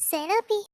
Therapy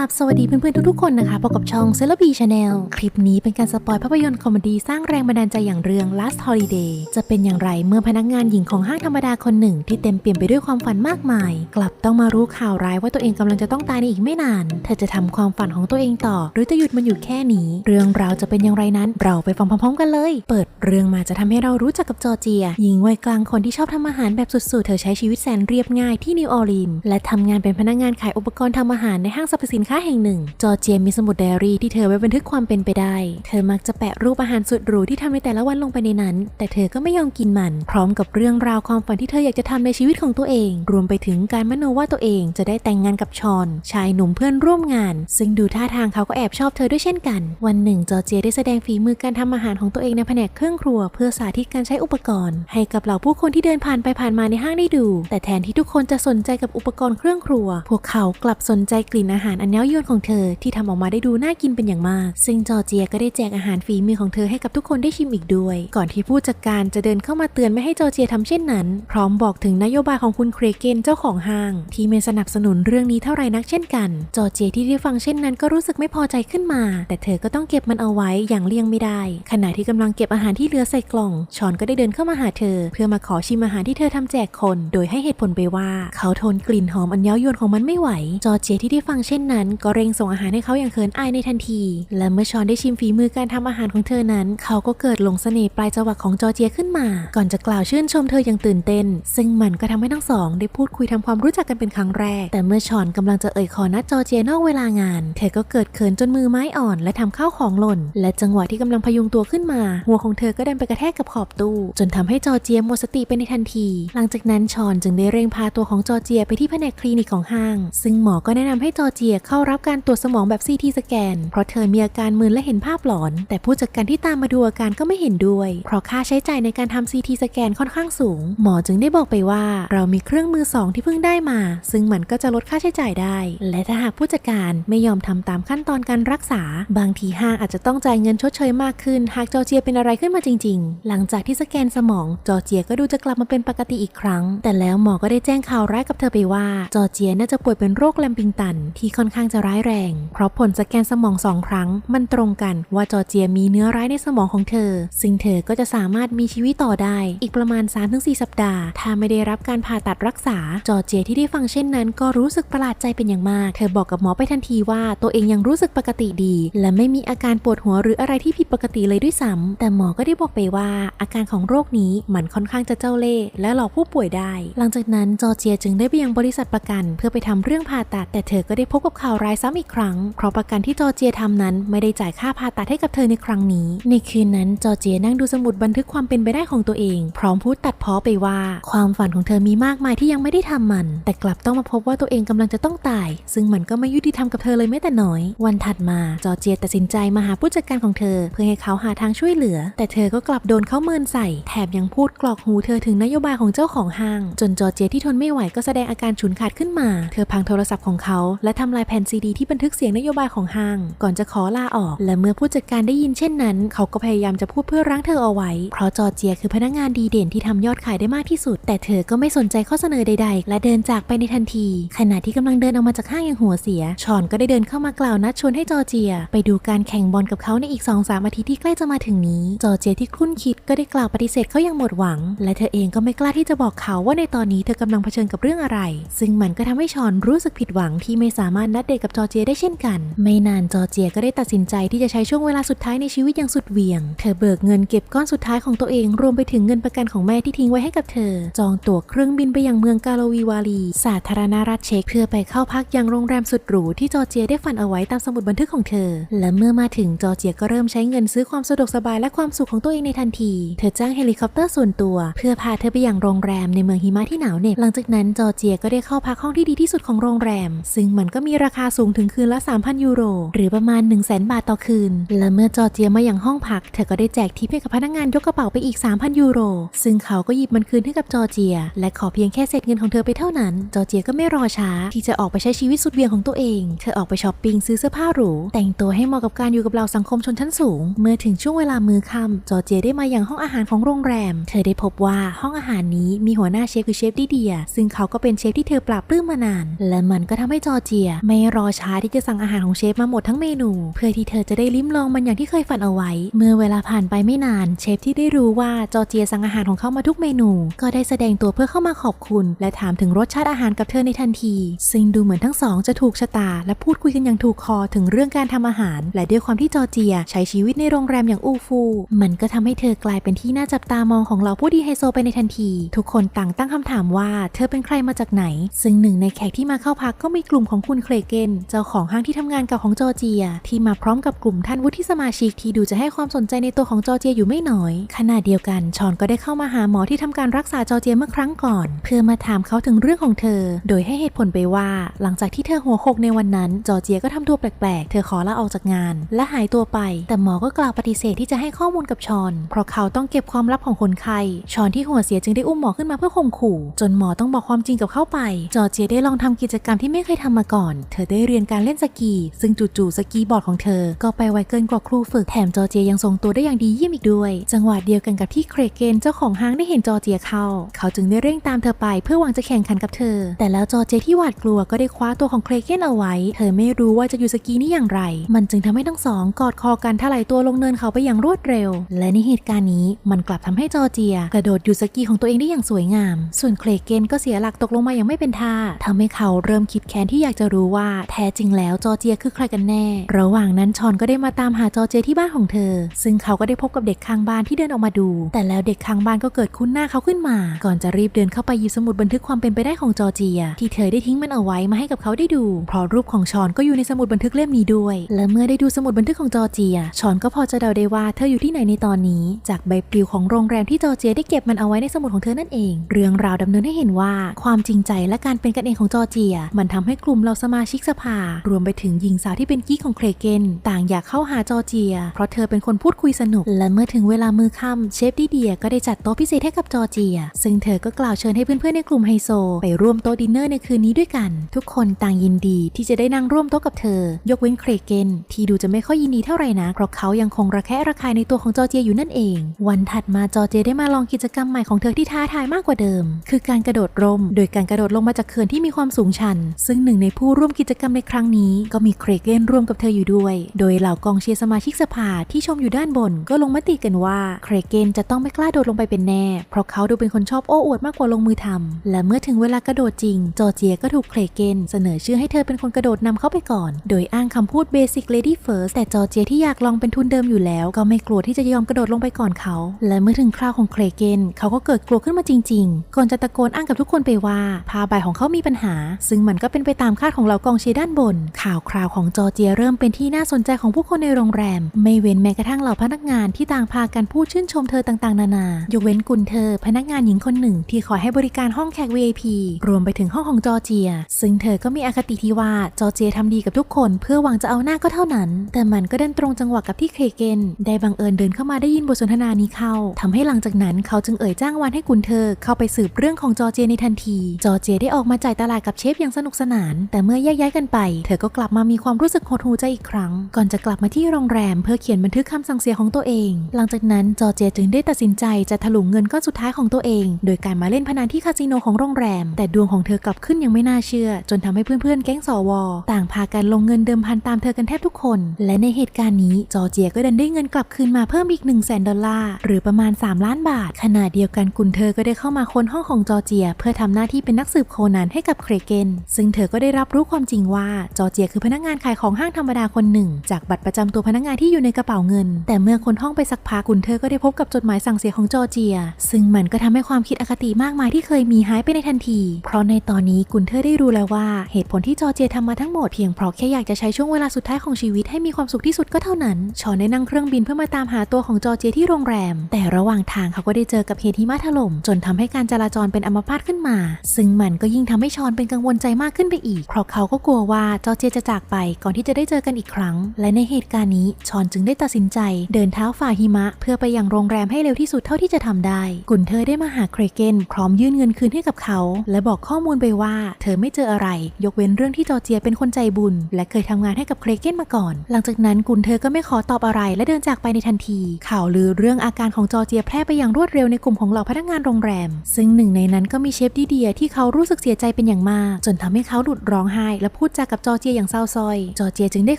ราบสวัสดีเพื่อนๆทุกๆคนนะคะพบกับช่อง c e l e b r i Channel คลิปนี้เป็นการสปอยภาพยนตร์คอมเมดี้สร้างแรงบันดาลใจอย่างเรื่อง Last Holiday จะเป็นอย่างไรเมื่อพนักงานหญิงของห้างธรรมดาคนหนึ่ง ที่เต็มเปี่ยมไปด้วยความฝันมากมาย กลับต้องมารู้ข่าวร้ายว่าตัวเองกำลังจะต้องตายในอีกไม่นาน เธอจะทำความฝันของตัวเองต่อ หรือจะหยุดมันอยู่แค่นี้ เรื่องราวจะเป็นอย่างไรนั้น เราไปฟังพร้อมๆ กันเลย เปิดเรื่องมาจะทำให้เรารู้จักกับจอร์เจีย หญิงวัยกลางคนที่ชอบทำอาหารแบบสุดๆ เธอใช้ชีวิตแสนเรียบง่ายที่นิวออร์ลีนส์และทำงานเป็นพนักงานขายอุปกรณ์ทำอาหารในห้างสรรพสินค้าแห่งหนึ่ง จอเจียมีสมุดไดอารี่ที่เธอไว้บันทึกความเป็นไปได้ เธอมักจะแปะรูปอาหารสุดหรูที่ทำในแต่ละวันลงไปในนั้น แต่เธอก็ไม่ยอมกินมัน พร้อมกับเรื่องราวความฝันที่เธออยากจะทำในชีวิตของตัวเอง รวมไปถึงการมโนว่าตัวเองจะได้แต่งงานกับชอน ชายหนุ่มเพื่อนร่วมงาน ซึ่งดูท่าทางเขาก็แอบชอบเธอด้วยเช่นกัน วันหนึ่งจอเจียได้แสดงฝีมือการทำอาหารของตัวเองในแผนกเครื่องครัว เพื่อสาธิตการใช้อุปกรณ์ ให้กับเหล่าผู้คนที่เดินผ่านไปผ่านมาในห้างได้ดู แต่แทนที่ทุกคนจะสนใจกับอุปกรณ์เครื่องครัว พวกเขากลับสนใจกลิ่นอาหารอันย้ายวนของเธอที่ทำออกมาได้ดูน่ากินเป็นอย่างมาก ซึ่งจอร์เจียก็ได้แจกอาหารฝีมือของเธอให้กับทุกคนได้ชิมอีกด้วย ก่อนที่ผู้จัดการจะเดินเข้ามาเตือนไม่ให้จอร์เจียทำเช่นนั้น พร้อมบอกถึงนโยบายของคุณเครเกนเจ้าของห้าง ที่ไม่สนับสนุนเรื่องนี้เท่าไหร่นักเช่นกัน จอร์เจียที่ได้ฟังเช่นนั้นก็รู้สึกไม่พอใจขึ้นมา แต่เธอก็ต้องเก็บมันเอาไว้อย่างเลี่ยงไม่ได้ ขณะที่กำลังเก็บอาหารที่เหลือใส่กล่อง ชอนก็ได้เดินเข้ามาหาเธอ เพื่อมาขอชิมอาหารที่เธอทำแจกคน โดยให้เหตุผลไปว่า เขาทนกลิ่นหอมอันเย้ายวนของมันไม่ไหว จอร์เจียที่ได้ฟังเช่นนั้นก็เร่งส่งอาหารให้เขาอย่างเขินอายในทันที และเมื่อชอนได้ชิมฝีมือการทำอาหารของเธอนั้น เขาก็เกิดหลงเสน่ห์ปลายจวักของจอร์เจียขึ้นมา ก่อนจะกล่าวชื่นชมเธออย่างตื่นเต้น ซึ่งมันก็ทำให้ทั้งสอง ได้พูดคุยทำความรู้จักกันเป็นครั้งแรก แต่เมื่อชอนกำลังจะเอ่ยขอนัดจอร์เจียนอกเวลางาน เธอก็เกิดเขินจนมือไม้อ่อน และทำข้าวของหล่น และจังหวะที่กำลังพยุงตัวขึ้นมา หัวของเธอก็ดันไปกระแทกกับขอบตู้ จนทำให้จอร์เจียหมดสติไปในทันที หลังจากนั้นชอนจึงได้เร่งพาตัวของจอร์เจียไปที่แผนกคลินิกของห้าง ซึ่งหมอก็แนะนำให้จอร์เจียเข้ารับการตรวจสมองแบบซีทีสแกน เพราะเธอมีอาการมึนและเห็นภาพหลอน แต่ผู้จัดการที่ตามมาดูอาการก็ไม่เห็นด้วย เพราะค่าใช้จ่ายในการทำซีทีสแกนค่อนข้างสูง หมอจึงได้บอกไปว่า เรามีเครื่องมือสองที่เพิ่งได้มา ซึ่งมันก็จะลดค่าใช้จ่ายได้ และถ้าหากผู้จัดการไม่ยอมทำตามขั้นตอนการรักษา บางทีห้างอาจจะต้องจ่ายเงินชดเชยมากขึ้น หากจอเจียเป็นอะไรขึ้นมาจริง ๆ หลังจากที่สแกนสมอง จอเจียก็ดูจะกลับมาเป็นปกติอีกครั้ง แต่แล้วหมอก็ได้แจ้งข่าวร้ายกับเธอไปว่า จอเจียน่าจะป่วยเป็นโรคแลมปิงตันที่ค่อนข้างจะร้ายแรง เพราะผลสแกนสมองสองครั้ง มันตรงกันว่าจอร์เจียมีเนื้อร้ายในสมองของเธอ ซึ่งเธอก็จะสามารถมีชีวิตต่อได้ อีกประมาณ 3-4 สัปดาห์ ถ้าไม่ได้รับการผ่าตัดรักษา จอร์เจียที่ได้ฟังเช่นนั้น ก็รู้สึกประหลาดใจเป็นอย่างมาก เธอบอกกับหมอไปทันทีว่าตัวเองยังรู้สึกปกติดี และไม่มีอาการปวดหัวหรืออะไรที่ผิดปกติเลยด้วยซ้ำแต่หมอก็ได้บอกไปว่า อาการของโรคนี้มันค่อนข้างจะเจ้าเล่ห์และหลอกผู้ป่วยได้ หลังจากนั้นจอร์เจียจึงได้ไปยังบริษัทประกัน เพื่อไปทำเรื่องผ่าตัด แต่เธอก็ได้พบกับข่าวร้ายซ้ำอีกครั้ง เพราะประกันที่จอเจียทำนั้นไม่ได้จ่ายค่าผ่าตัดให้กับเธอในครั้งนี้ ในคืนนั้นจอเจียนั่งดูสมุดบันทึกความเป็นไปได้ของตัวเอง พร้อมพูดตัดพ้อไปว่า ความฝันของเธอมีมากมายที่ยังไม่ได้ทำมัน แต่กลับต้องมาพบว่าตัวเองกำลังจะต้องตาย ซึ่งมันก็ไม่ยุติธรรมกับเธอเลยแม้แต่น้อย วันถัดมาจอเจียตัดสินใจมาหาผู้จัดการของเธอ เพื่อให้เขาหาทางช่วยเหลือ แต่เธอก็กลับโดนเขาเมินใส่ แถมยังพูดกรอกหูเธอถึงนโยบายของเจ้าของห้าง จนจอเจียที่ทนไม่ไหวก็แสดงอาการฉุนขาดขึ้นมา เธอพังโทรศัพท์ของเขาและทำลายแผ่นซีดีที่บันทึกเสียงนโยบายของห้างก่อนจะขอลาออก และเมื่อผู้จัดการได้ยินเช่นนั้น เขาก็พยายามจะพูดเพื่อรั้งเธอเอาไว้ เพราะจอร์เจียคือพนักงานดีเด่นที่ทำยอดขายได้มากที่สุด แต่เธอก็ไม่สนใจข้อเสนอใด ๆ และเดินจากไปในทันที ขณะที่กำลังเดินออกมาจากห้างอย่างหัวเสีย ชอนก็ได้เดินเข้ามากล่าวนัดชวนให้จอร์เจีย ไปดูการแข่งบอลกับเขาในอีก2อสามอาทิตย์ที่ใกล้จะมาถึงนี้ จอร์เจียที่คุ้นคิดก็ได้กล่าวปฏิเสธเขาอย่างหมดหวัง และเธอเองก็ไม่กล้าที่จะบอกเขาว่าในตอนนี้เธอกำลังเผชิญกับเรื่องอะไร ซึ่งมันก็ทำให้ชอนรู้สึกผิดหวังที่ไม่สามารถนัดเดทกับจอร์เจียได้เช่นกัน ไม่นานจอร์เจียก็ได้ตัดสินใจที่จะใช้ช่วงเวลาสุดท้ายในชีวิตอย่างสุดเหวี่ยง เธอเบิกเงินเก็บก้อนสุดท้ายของตัวเอง รวมไปถึงเงินประกันของแม่ที่ทิ้งไว้ให้กับเธอ จองตั๋วเครื่องบินไปยังเมืองกาโลวีวาลี สาธารณรัฐเช็กเพื่อไปเข้าพักยังโรงแรมสุดหรูที่จอร์เจียได้ฝันเอาไว้ตามสมุดบันทึกของเธอ และเมื่อมาถึงจอร์เจียก็เริ่มใช้เงินซื้อความสะดวกสบายและความสุขของตัวเองในทันที เธอจ้างเฮลิคอปเตอร์ส่วนตัว เพื่อพาเธอไปยังโรงแรมในเมืองหิมะที่หนาวเหน็บ หลังจากนั้นจอร์เจียก็ได้เข้าพักห้องที่ดีที่สุดของโรงแรม ซึ่งมันก็มีราคาาสูงถึงคืนละ 3,000 ยูโร หรือประมาณ 1 0 0 0 0แบาทต่อคืน และเมื่อจอเจียมาอย่างห้องพัก เธอก็ได้แจกทิปให้กับพนักงานยกกระเป๋าไปอีก 3,000 ยูโร ซึ่งเขาก็หยิบมันคืนให้กับจอเจีย และขอเพียงแค่เศษเงินของเธอไปเท่านั้น จอเจียก็ไม่รอช้า ที่จะออกไปใช้ชีวิตสุดเวียงของตัวเอง เธอออกไปช้อปปิ้งซื้อเสื้อผ้าหรู แต่งตัวให้เหมาะกับการอยู่กับเราสังคมชนชั้นสูง เมื่อถึงช่วงเวลามื้อค่ำจอเจียได้มาอย่างห้องอาหารของโรงแรม เธอได้พบว่าห้องอาหารนี้มีหัวหน้าเชฟคือเชฟดิเดีย ซึ่งเขาก็เป็นเชฟที่เธอปราบปลื้มมานาน และมันก็ทำให้จอเจียไม่รอช้าที่จะสั่งอาหารของเชฟมาหมดทั้งเมนู เพื่อที่เธอจะได้ลิ้มลองมันอย่างที่เคยฝันเอาไว้ เมื่อเวลาผ่านไปไม่นาน เชฟที่ได้รู้ว่าจอร์เจียสั่งอาหารของเขามาทุกเมนู ก็ได้แสดงตัวเพื่อเข้ามาขอบคุณ และถามถึงรสชาติอาหารกับเธอในทันที ซึ่งดูเหมือนทั้งสองจะถูกชะตา และพูดคุยกันอย่างถูกคอถึงเรื่องการทำอาหาร และด้วยความที่จอร์เจีย ใช้ชีวิตในโรงแรมอย่างอู้ฟู่มันก็ทำให้เธอกลายเป็นที่น่าจับตามองของเหล่าผู้ดีไฮโซไปในทันที ทุกคนต่างตั้งคำถามว่า เธอเป็นใครมาจากไหน ซึ่งหนึ่งในแขกที่มาเข้าพักก็มีกลุ่มของคุณเคลเกน เจ้าของห้างที่ทำงานเก่าของจอร์เจีย ที่มาพร้อมกับกลุ่มท่านวุฒิสมาชิกที่ดูจะให้ความสนใจในตัวของจอร์เจียอยู่ไม่น้อย ขณะเดียวกันชอนก็ได้เข้ามาหาหมอที่ทำการรักษาจอร์เจียเมื่อครั้งก่อน เพื่อมาถามเขาถึงเรื่องของเธอ โดยให้เหตุผลไปว่า หลังจากที่เธอหัวโขกในวันนั้นจอร์เจียก็ทำตัวแปลกๆ เธอขอลาออกจากงาน และหายตัวไป แต่หมอก็กล่าวปฏิเสธที่จะให้ข้อมูลกับชอน เพราะเขาต้องเก็บความลับของคนไข้ชอนที่หัวเสียจึงได้อุ้มหมอขึ้นมาเพื่อข่มขู่ จนหมอต้องบอกความจริงกับเขาไป จอร์เจียได้ลองทำกิจกรรมที่ไม่เคยทำมาก่อน เธอได้เรียนการเล่นสกี ซึ่งจู่ๆสกีบอร์ดของเธอ ก็ไปไวเกินกว่าครูฝึกแถมจอเจียยังทรงตัวได้อย่างดีเยี่ยมอีกด้วย จังหวะเดียวกันกับที่เครเกนเจ้าของห้างได้เห็นจอเจียเข้า เขาจึงได้เร่งตามเธอไปเพื่อหวังจะแข่งขันกับเธอ แต่แล้วจอเจียที่หวาดกลัวก็ได้คว้าตัวของเครเกนเอาไว้ เธอไม่รู้ว่าจะอยู่สกีนี้อย่างไร มันจึงทำให้ทั้งสองกอดคอกันถลายตัวลงเนินเขาไปอย่างรวดเร็ว และในเหตุการณ์นี้มันกลับทำให้จอเจีย กระโดดอยู่สกีของตัวเองได้อย่างสวยงาม ส่วนเครเกนก็เสียหลักตกลงมาอย่างไม่เป็นท่าทำให้เขาเริ่มคิดแค้นที่อยากจะรู้ว่าแท้จริงแล้วจอเจียคือใครกันแน่ ระหว่างนั้นชอนก็ได้มาตามหาจอเจียที่บ้านของเธอ ซึ่งเขาก็ได้พบกับเด็กข้างบ้านที่เดินออกมาดู แต่แล้วเด็กข้างบ้านก็เกิดคุ้นหน้าเขาขึ้นมา ก่อนจะรีบเดินเข้าไปหยิบสมุดบันทึกความเป็นไปได้ของจอเจีย ที่เธอได้ทิ้งมันเอาไว้มาให้กับเขาได้ดู เพราะรูปของชอนก็อยู่ในสมุดบันทึกเล่มนี้ด้วย และเมื่อได้ดูสมุดบันทึกของจอเจีย ชอนก็พอจะเดาได้ว่าเธออยู่ที่ไหนในตอนนี้ จากใบปลิวของโรงแรมที่จอเจียได้เก็บมันเอาไว้ในสมุดของเธอนั่นเอง เรื่องราวดำเนินให้เห็นว่า ความจริงใจและการเป็นกันเองของจอเจีย มันทำให้กลุ่มเราสมาชิกสภา รวมไปถึงหญิงสาวที่เป็นกิ๊กของเครเกนต่างอยากเข้าหาจอร์เจีย เพราะเธอเป็นคนพูดคุยสนุก และเมื่อถึงเวลามือค่ำเชฟดิเดียก็ได้จัดโต๊ะพิเศษให้กับจอร์เจีย ซึ่งเธอก็กล่าวเชิญให้เพื่อนๆในกลุ่มไฮโซ ไปร่วมโต๊ะดินเนอร์ในคืนนี้ด้วยกัน ทุกคนต่างยินดีที่จะได้นั่งร่วมโต๊ะกับเธอ ยกเว้นเครเกนที่ดูจะไม่ค่อยยินดีเท่าไหร่นะเพราะเขายังคงระแคะระคายในตัวของจอร์เจียอยู่นั่นเอง วันถัดมาจอร์เจียได้มาลองกิจกรรมใหม่ของเธอที่ท้าทายมากกว่าเดิม คือการกระโดดร่ม โดยการกระโดดลงมาจากเขื่อนที่มีความสูงชัน ซึ่งหนึ่งในผู้ร่วมกิจกรรมในครั้งนี้ก็มีเครเกนร่วมกับเธออยู่ด้วย โดยเหล่ากองเชียร์สมาชิกสภาที่ชมอยู่ด้านบนก็ลงมติกันว่าเครเกนจะต้องไม่กล้าโดดลงไปเป็นแน่ เพราะเขาดูเป็นคนชอบโอ้อวดมากกว่าลงมือทำและเมื่อถึงเวลากระโดดจริง จอเจียก็ถูกเครเกนเสนอชื่อให้เธอเป็นคนกระโดดนำเข้าไปก่อน โดยอ้างคำพูด basic lady first แต่จอเจียที่อยากลองเป็นทุนเดิมอยู่แล้ว ก็ไม่กลัวที่จะยอมกระโดดลงไปก่อนเขา และเมื่อถึงคราวของเครเกนเขาก็เกิดกลัวขึ้นมาจริง ๆ ก่อนจะตะโกนอ้างกับทุกคนไปว่าผ้าใบของเขามีปัญหา ซึ่งมันก็เป็นไปตามคาดของเรากองชีด้านบน ข่าวคราวของจอร์เจียเริ่มเป็นที่น่าสนใจของผู้คนในโรงแรม ไม่เว้นแม้กระทั่งเหล่าพนักงานที่ต่างพากันพูดชื่นชมเธอต่างๆ นานายกเว้นกุนเธอ พนักงานหญิงคนหนึ่งที่คอยให้บริการห้องแขก VIP รวมไปถึงห้องของจอร์เจีย ซึ่งเธอก็มีอคติที่ว่าจอร์เจียทำดีกับทุกคนเพื่อหวังจะเอาหน้าก็เท่านั้น แต่มันก็ดันตรงจังหวะกับที่เคเกนได้บังเอิญเดินเข้ามาได้ยินบทสนทนานี้เข้าทำให้หลังจากนั้นเขาจึงเอ่ยจ้างวานให้กุนเธอเข้าไปสืบเรื่องของจอร์เจียในทันที จอร์เจียได้ออกมาจ่ายตลาดกับเชฟอย่างสนุกสนาน แต่เมื่อแยกย้ายกันไป เธอก็กลับมามีความรู้สึกหดหูใจอีกครั้ง ก่อนจะกลับมาที่โรงแรมเพื่อเขียนบันทึกคำสั่งเสียของตัวเอง หลังจากนั้นจอเจจึงได้ตัดสินใจจะถลุงเงินก้อนสุดท้ายของตัวเอง โดยการมาเล่นพนันที่คาสิโนของโรงแรม แต่ดวงของเธอกลับขึ้นยังไม่น่าเชื่อ จนทำให้เพื่อนๆแก๊งสวต่างพากันลงเงินเดิมพันตามเธอกันแทบทุกคน และในเหตุการณ์นี้จอเจก็ดันได้เงินกลับคืนมาเพิ่มอีก1 0 0 0 0แสนดอลลาร์หรือประมาณ 3 ล้านบาท ขณะเดียวกันกุนเธอก็ได้เข้ามาค้นห้องของจอเจีย เพื่อทำหน้าที่เป็นนักสืบโคนันให้กับเครเกนซึ่งเธอก็ได้รับรู้ความจริงว่าจอเจียคือพนักงานขายของห้างธรรมดาคนหนึ่ง จากบัตรประจำตัวพนักงานที่อยู่ในกระเป๋าเงิน แต่เมื่อคนห้องไปสักพักกุนเธอก็ได้พบกับจดหมายสั่งเสียของจอเจีย ซึ่งมันก็ทำให้ความคิดอคติมากมายที่เคยมีหายไปในทันที เพราะในตอนนี้กุนเธอได้รู้แล้วว่าเหตุผลที่จอเจียทำมาทั้งหมดเพียงเพราะแค่อยากจะใช้ช่วงเวลาสุดท้ายของชีวิตให้มีความสุขที่สุดก็เท่านั้น ชอนได้นั่งเครื่องบินเพื่อมาตามหาตัวของจอเจียที่โรงแรม แต่ระหว่างทางเขาก็ได้เจอกับเหตุหิมะถล่มจนทำให้การจราจรเป็นอัมพาตขึ้นมา ซึ่งมันก็ยิ่งทำให้ชอนเป็นกังวลใจมากขึ้นไปอีก เพราะเขาก็กลัวลัวว่าจอเจียจะจากไปก่อนที่จะได้เจอกันอีกครั้ง และในเหตุการณ์นี้ชอนจึงได้ตัดสินใจ เดินเท้าฝ่าหิมะ เพื่อไปยังโรงแรมให้เร็วที่สุดเท่าที่จะทำได้ กุนเธอได้มาหาเครเกนพร้อมยื่นเงินคืนให้กับเขา และบอกข้อมูลไปว่า เธอไม่เจออะไร ยกเว้นเรื่องที่จอเจียเป็นคนใจบุญ และเคยทำงานให้กับเครเกนมาก่อน หลังจากนั้นกุนเธอก็ไม่ขอตอบอะไรและเดินจากไปในทันที ข่าวลือเรื่องอาการของจอเจียแพร่ไปอย่างรวดเร็วในกลุ่มของเหล่าพนักงานโรงแรม ซึ่งหนึ่งในนั้นก็มีเชฟดีเดียที่เขารู้สึกเสียใจเป็นอย่างมาก จนทำให้เขาหลุดร้องไห้และพูดจากับจอร์เจียอย่างเศร้าซอย จอร์เจียจึงได้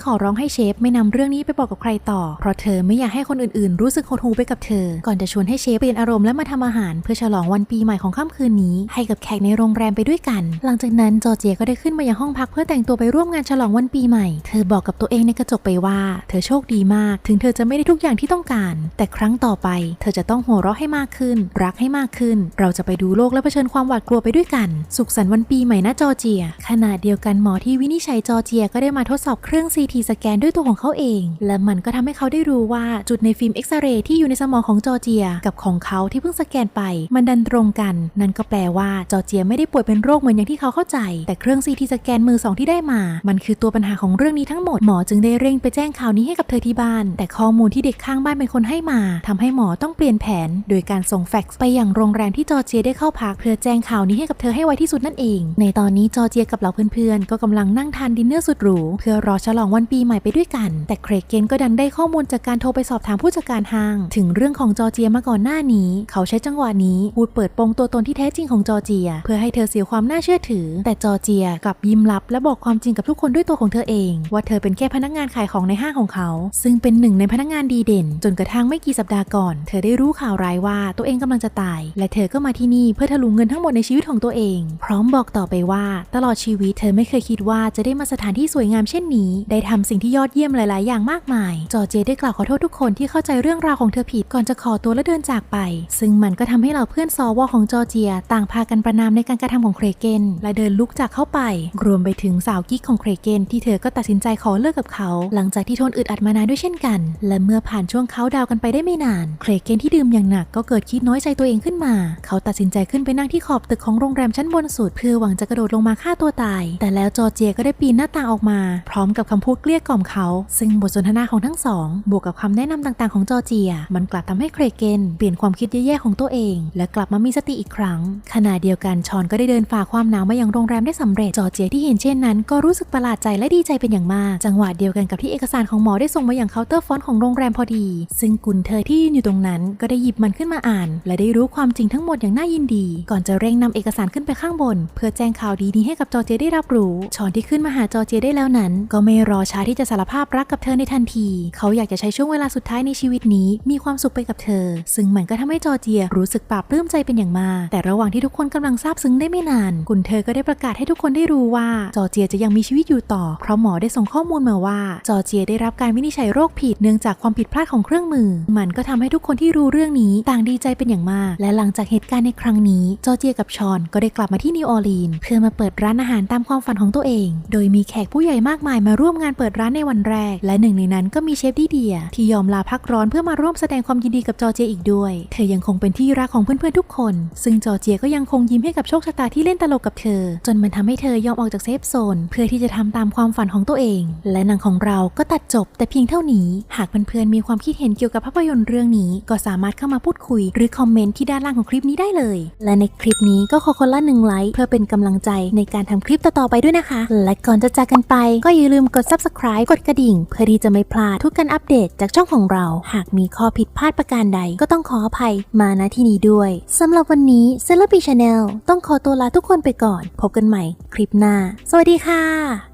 ขอร้องให้เชฟ ไม่นำเรื่องนี้ไปบอกกับใครต่อ เพราะเธอไม่อยากให้คนอื่นๆ รู้สึกหดหู่ไปกับเธอ ก่อนจะชวนให้เชฟเปลี่ยนอารมณ์และมาทำอาหาร เพื่อฉลองวันปีใหม่ของค่ำคืนนี้ ให้กับแขกในโรงแรมไปด้วยกัน หลังจากนั้นจอร์เจียก็ได้ขึ้นมายังห้องพักเพื่อแต่งตัวไปร่วมงานฉลองวันปีใหม่ เธอบอกกับตัวเองในกระจกไปว่า เธอโชคดีมาก ถึงเธอจะไม่ได้ทุกอย่างที่ต้องการ แต่ครั้งต่อไป เธอจะต้องหัวเราะให้มากขึ้น รักให้มากขึ้น เราจะไปดูโลกและเผชิญความหวาดกลัวไปด้วยกัน สุขสันต์วันปีใหม่นะจอร์เจีย ขณะเดียวกันหมอที่วินิจฉัยจอร์เจียก็ได้มาทดสอบเครื่อง CT สแกนด้วยตัวของเขาเอง และมันก็ทำให้เขาได้รู้ว่าจุดในฟิล์มเอ็กซเรย์ที่อยู่ในสมองของจอร์เจีย กับของเขาที่เพิ่งสแกนไป มันดันตรงกัน นั่นก็แปลว่าจอร์เจียไม่ได้ป่วยเป็นโรคเหมือนอย่างที่เขาเข้าใจ แต่เครื่อง CT สแกนมือสองที่ได้มา มันคือตัวปัญหาของเรื่องนี้ทั้งหมดหมอจึงได้เร่งไปแจ้งข่าวนี้ให้กับเธอที่บ้าน แต่ข้อมูลที่เด็กข้างบ้านเป็นคนให้มาทำให้หมอต้องเปลี่ยนแผน โดยการส่งแฟกซ์ไปยังโรงแรมที่จอร์เจียได้เข้าพักเพื่อแจ้งข่าวนี้ให้กับเธอให้ไวที่สุดนั่นเอง ในตอนนี้จอร์เจียกับเหล่าเพื่อนๆก็กำลังนั่งทานดินเนอร์สุดหรูเพื่อรอฉลองวันปีใหม่ไปด้วยกัน แต่เครกเกนก็ดันได้ข้อมูลจากการโทรไปสอบถามผู้จัดการห้าง ถึงเรื่องของจอร์เจียมาก่อนหน้านี้ เขาใช้จังหวะนี้พูดเปิดโปงตัวตนที่แท้จริงของจอร์เจีย เพื่อให้เธอเสียความน่าเชื่อถือ แต่จอร์เจียกลับยิ้มรับและบอกความจริงกับทุกคนด้วยตัวของเธอเอง ว่าเธอเป็นแค่พนักงานขายของในห้างของเขา ซึ่งเป็นหนึ่งในพนักงานดีเด่น จนกระทั่งไม่กี่สัปดาห์ก่อน เธอได้รู้ข่าวร้ายว่าตัวเองกำลังจะตาย และเธอก็มาที่นี่เพื่อทะลุงเงินทั้งหมดในชีวิตของตัวเอง พร้อมบอกต่อไปว่า ตลอดชีวิตเธอไม่เคยคิดว่าว่าจะได้มาสถานที่สวยงามเช่นนี้ ได้ทำสิ่งที่ยอดเยี่ยมหลาย ๆ อย่างมากมาย จอเจได้กล่าวขอโทษทุกคนที่เข้าใจเรื่องราวของเธอผิดก่อนจะขอตัวและเดินจากไป ซึ่งมันก็ทำให้เราเพื่อนซอวอของจอเจีย ต่างพากันประนามในการกระทำของเครเกนและเดินลุกจากเข้าไป รวมไปถึงสาวกิ๊กของเครเกนที่เธอก็ตัดสินใจขอเลิกกับเขา หลังจากที่ทนอึดอัดมานานด้วยเช่นกัน และเมื่อผ่านช่วงเขาดาวกันไปได้ไม่นาน เครเกนที่ดื่มอย่างหนักก็เกิดคิดน้อยใจตัวเองขึ้นมา เขาตัดสินใจขึ้นไปนั่งที่ขอบตึกของโรงแรมชั้นบนสุดเพื่อหวังจะกระโดดลงมาฆ่าตัวตาย แต่แล้วจอร์เจียก็ได้ปีนหน้าต่างออกมา พร้อมกับคำพูดเกลี้ยกล่อมเขา ซึ่งบทสนทนาของทั้งสอง บวกกับคำแนะนำต่างๆของจอร์เจีย มันกลับทำให้เครเกนเปลี่ยนความคิดแย่ๆของตัวเอง และกลับมามีสติอีกครั้ง ขณะเดียวกันชอนก็ได้เดินฝ่าความหนาวมายังโรงแรมได้สำเร็จ จอร์เจียที่เห็นเช่นนั้น ก็รู้สึกประหลาดใจและดีใจเป็นอย่างมาก จังหวะเดียวกันกับที่เอกสารของหมอได้ส่งมาอย่างเคาน์เตอร์ฟอนต์ของโรงแรมพอดี ซึ่งกุนเธอที่ยืนอยู่ตรงนั้น ก็ได้หยิบมันขึ้นมาอ่าน และได้รู้ความจริงทั้งหมดอย่างน่ายินดี ก่อนจะเร่งนำเอกสารขึ้นไปข้างบน เพื่อแจ้งข่าวดีนี้ให้กับจอร์เจียได้รับรู้ชอนที่ขึ้นมาหาจอร์เจียได้แล้วนั้น ก็ไม่รอช้าที่จะสารภาพรักกับเธอในทันที เขาอยากจะใช้ช่วงเวลาสุดท้ายในชีวิตนี้ มีความสุขไปกับเธอ ซึ่งมันก็ทำให้จอร์เจียรู้สึกปลาบปลื้มใจเป็นอย่างมาก แต่ระหว่างที่ทุกคนกำลังซาบซึ้งได้ไม่นานกุนเธอก็ได้ประกาศให้ทุกคนได้รู้ว่าจอร์เจียจะยังมีชีวิตอยู่ต่อ เพราะหมอได้ส่งข้อมูลมาว่า จอร์เจียได้รับการวินิจฉัยโรคผิดเนื่องจากความผิดพลาดของเครื่องมือ มันก็ทำให้ทุกคนที่รู้เรื่องนี้ต่างดีใจเป็นอย่างมาก และหลังจากเหตุการณ์ในครั้งนี้ จอร์เจียกับชอนก็ได้กลับมาที่นิวออร์ลีนเพื่อมาเปิดร้านอาหารตามความฝันของตัวเองโดยมีแขกผู้ใหญ่มากมายมาร่วมงานเปิดร้านในวันแรก และหนึ่งในนั้นก็มีเชฟดีเดีย ที่ยอมลาพักร้อนเพื่อมาร่วมแสดงความยินดีกับจอเจอีกด้วย เธอยังคงเป็นที่รักของเพื่อนๆทุกคน ซึ่งจอเจก็ยังคงยิ้มให้กับโชคชะตาที่เล่นตลกกับเธอ จนมันทำให้เธอยอมออกจากเซฟโซน เพื่อที่จะทำตามความฝันของตัวเอง และหนังของเราก็ตัดจบ แต่เพียงเท่านี้ หากเพื่อนๆมีความคิดเห็นเกี่ยวกับภาพยนตร์เรื่องนี้ ก็สามารถเข้ามาพูดคุย หรือคอมเมนต์ที่ด้านล่างของคลิปนี้ได้เลย และในคลิปนี้ก็ขอคนละหนึ่งไลค์เพื่อเป็นกำลังใจในการทำคลิปต่อๆไปด้วยนะคะและก่อนจะจากกันไป ก็อย่าลืมกด subscribe กดกระดิ่ง เพื่อที่จะไม่พลาดทุกการอัปเดตจากช่องของเรา หากมีข้อผิดพลาดประการใด ก็ต้องขออภัยมาณที่นี้ด้วยสำหรับวันนี้ c e l e b r i Channel ต้องขอตัวลาทุกคนไปก่อน พบกันใหม่คลิปหน้า สวัสดีค่ะ